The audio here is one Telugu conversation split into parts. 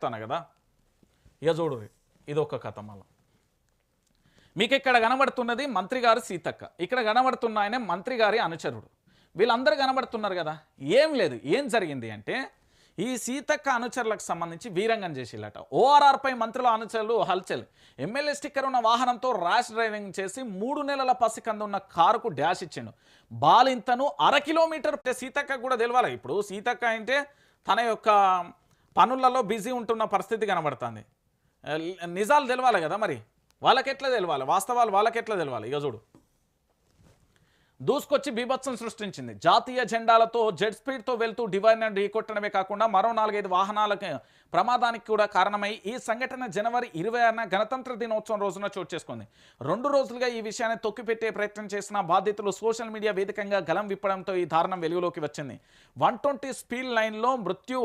చెప్తాను కదా? ఇక చూడు ఇది ఒక కథ మళ్ళా. మీకు ఇక్కడ కనబడుతున్నది మంత్రి గారు సీతక్క. ఇక్కడ కనబడుతున్న ఆయన మంత్రి గారి అనుచరుడు. వీళ్ళందరూ కనబడుతున్నారు కదా? ఏం లేదు. ఏం జరిగింది అంటే ఈ సీతక్క అనుచరులకు సంబంధించి వీరంగం చేసిల్లట ఓఆర్ఆర్పై మంత్రుల అనుచరులు హల్చల్. ఎమ్మెల్యే స్టిక్కర్ ఉన్న వాహనంతో ర్యాష్ డ్రైవింగ్ చేసి మూడు నెలల పసికందు ఉన్న కారుకు డ్యాష్ ఇచ్చిండు. బాలింతను అర కిలోమీటర్ సీతక్క కూడా తెలవాలి? ఇప్పుడు సీతక్క అంటే తన యొక్క పనులలో బిజీ ఉంటున్న పరిస్థితి కనబడుతుంది. నిజాలు తెలవాలి కదా మరి? వాళ్ళకెట్లా తెలవాలి? వాస్తవాలు వాళ్ళకెట్లా తెలవాలి? ఇక చూడు. దూసుకొచ్చి బీభత్సం సృష్టించింది. జాతీయ జెండాలతో జెడ్ స్పీడ్తో వెళ్తూ డివైడర్ ఢీకొట్టడమే కాకుండా మరో నాలుగైదు వాహనాలకు ప్రమాదానికి కూడా కారణమై ఈ సంఘటన జనవరి ఇరవై ఆరున గణతంత్ర దినోత్సవం రోజున చోటు చేసుకుంది. రెండు రోజులుగా ఈ విషయాన్ని తొక్కిపెట్టే ప్రయత్నం చేసిన బాధితులు సోషల్ మీడియా వేదికంగా గలం విప్పడంతో ఈ దారుణం వెలుగులోకి వచ్చింది. వన్ ట్వంటీ స్పీడ్ లైన్లో మృత్యు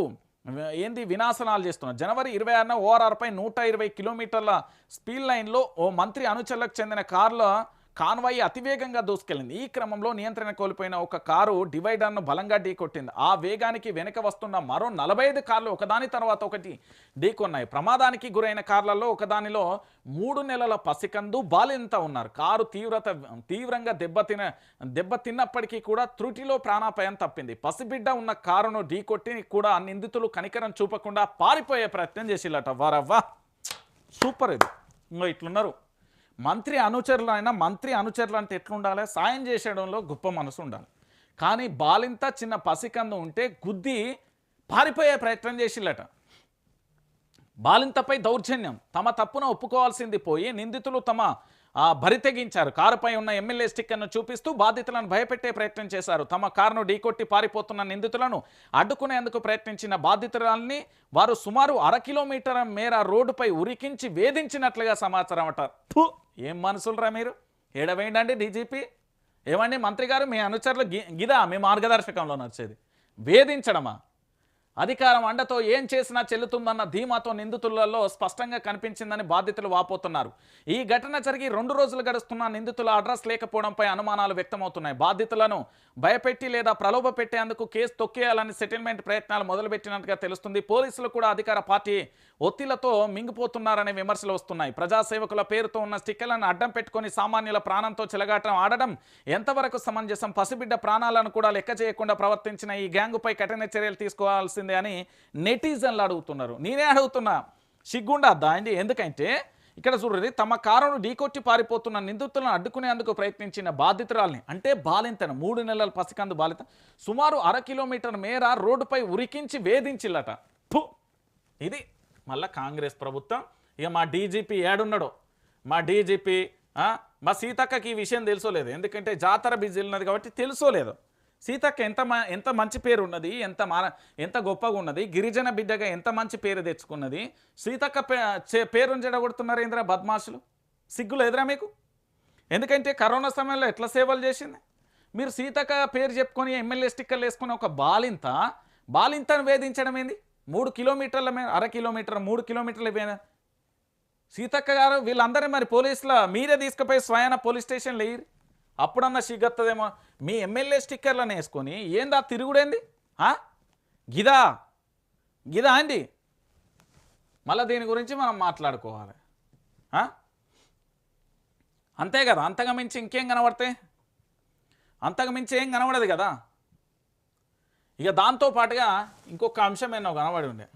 ఏంది వినాశనాలు చేస్తున్నారు? జనవరి ఇరవై ఆరున ఓఆర్ఆర్పై నూట ఇరవై కిలోమీటర్ల స్పీడ్ లైన్లో ఓ మంత్రి అనుచరులకు చెందిన కారులో కాన్వాయి అతివేగంగా దూసుకెళ్ళింది. ఈ క్రమంలో నియంత్రణ కోల్పోయిన ఒక కారు డివైడర్ను బలంగా ఢీకొట్టింది. ఆ వేగానికి వెనుక వస్తున్న మరో నలభై ఐదు కార్లు ఒకదాని తర్వాత ఒకటి ఢీకొన్నాయి. ప్రమాదానికి గురైన కార్లలో ఒకదానిలో మూడు నెలల పసికందు బాలింత ఉన్నారు. కారు తీవ్రత తీవ్రంగా దెబ్బతిన దెబ్బతిన్నప్పటికీ కూడా త్రుటిలో ప్రాణాపాయం తప్పింది. పసిబిడ్డ ఉన్న కారును ఢీకొట్టి కూడా నిందితులు కనికరం చూపకుండా పారిపోయే ప్రయత్నం చేసిల్లట. వారవ్వా సూపర్ ఇది. ఇంకో ఇట్లున్నారు. మంత్రి అనుచరులు అయినా మంత్రి అనుచరులు అంటే ఎట్లుండాలి? సాయం చేసేయడంలో గొప్ప మనసు ఉండాలి. కానీ బాలింత చిన్న పసికందు ఉంటే గుద్ది పారిపోయే ప్రయత్నం చేసిల్లట బాలింతపై దౌర్జన్యం. తమ తప్పున ఒప్పుకోవాల్సింది పోయి నిందితులు తమ ఆ, బరి తెగించారు. కారుపై ఉన్న ఎమ్మెల్యే స్టిక్కర్ను చూపిస్తూ బాధితులను భయపెట్టే ప్రయత్నం చేశారు. తమ కారును ఢీకొట్టి పారిపోతున్న నిందితులను అడ్డుకునేందుకు ప్రయత్నించిన బాధితురాల్ని వారు సుమారు అర కిలోమీటర్ మేర రోడ్డుపై ఉరికించి వేధించినట్లుగా సమాచారం అంటారు. ఏం మనసులరా మీరు? ఏడవేయండి డీజీపీ? ఏమండి మంత్రి గారు మీ అనుచరులు గి- గిదా మీ మార్గదర్శకంలో నచ్చేది వేధించడమా? అధికారం అండతో ఏం చేసినా చెల్లుతుందన్న ధీమాతో నిందితులలో స్పష్టంగా కనిపించిందని బాధితులు వాపోతున్నారు. ఈ ఘటన జరిగి రెండు రోజులు గడుస్తున్న నిందితుల అడ్రస్ లేకపోవడంపై అనుమానాలు వ్యక్తమవుతున్నాయి. బాధితులను భయపెట్టి లేదా ప్రలోభ పెట్టేందుకు కేసు తొక్కేయాలని సెటిల్మెంట్ ప్రయత్నాలు మొదలుపెట్టినట్టుగా తెలుస్తుంది. పోలీసులు కూడా అధికార పార్టీ ఒత్తిళ్ళతో మింగిపోతున్నారనే విమర్శలు వస్తున్నాయి. ప్రజాసేవకుల పేరుతో ఉన్న స్టిక్కర్లను అడ్డం పెట్టుకొని సామాన్యుల ప్రాణంతో చెలగాటం ఆడడం ఎంతవరకు సమంజసం? పసిబిడ్డ ప్రాణాలను కూడా లెక్క చేయకుండా ప్రవర్తించిన ఈ గ్యాంగుపై కఠిన చర్యలు తీసుకోవాల్సింది అని నెటిజన్లు అడుగుతున్నారు. నేనే అడుగుతున్నా. సిగ్గుండా దాని ఎందుకంటే ఇక్కడ చూడండి తమ కారును ఢీకొట్టి పారిపోతున్న నిందితులను అడ్డుకునేందుకు ప్రయత్నించిన బాధితురాల్ని అంటే బాలింతను మూడు నెలల పసికందు బాలిత సుమారు అర కిలోమీటర్ మేర రోడ్డుపై ఉరికించి వేధించిల్లట. ఫు! ఇది మళ్ళా కాంగ్రెస్ ప్రభుత్వం. ఇక మా డీజీపీ ఏడున్నాడో. మా డీజీపీ మా సీతక్కకి ఈ విషయం తెలుసోలేదు ఎందుకంటే జాతర బిజీ ఉన్నది కాబట్టి తెలుసోలేదు సీతక్క ఎంత మ- ఎంత మంచి పేరు ఉన్నది ఎంత మాన ఎంత గొప్పగా ఉన్నది గిరిజన బిడ్డగా ఎంత మంచి పేరు తెచ్చుకున్నది సీతక్క పే చే- పేరును జడగొడుతున్నారు ఏంద్రా బద్మాషులు సిగ్గులు ఎదురా మీకు? ఎందుకంటే కరోనా సమయంలో ఎట్లా సేవలు చేసింది? మీరు సీతక్క పేరు చెప్పుకొని ఎమ్మెల్యే స్టిక్కర్లు వేసుకుని ఒక బాలింత బాలింతను వేధించడం ఏంది? మూడు కిలోమీటర్ల మీద అర కిలోమీటర్ మూడు కిలోమీటర్ల మీద సీతక్క గారు వీళ్ళందరూ మరి పోలీసుల మీరే తీసుకుపోయి స్వయాన పోలీస్ స్టేషన్ వేయరు అప్పుడన్నా సిగ్గత్తదేమో? మీ ఎమ్మెల్యే స్టిక్కర్లను వేసుకొని ఏందా తిరుగుడేంది? గిదా? గిదా అండి? మళ్ళీ దీని గురించి మనం మాట్లాడుకోవాలి. అంతే కదా? అంతగా మించి ఇంకేం కనబడితే? అంతకు మించి ఏం కనబడదు కదా? ఇక దాంతో పాటుగా ఇంకొక అంశం ఏమో కనబడి ఉండే.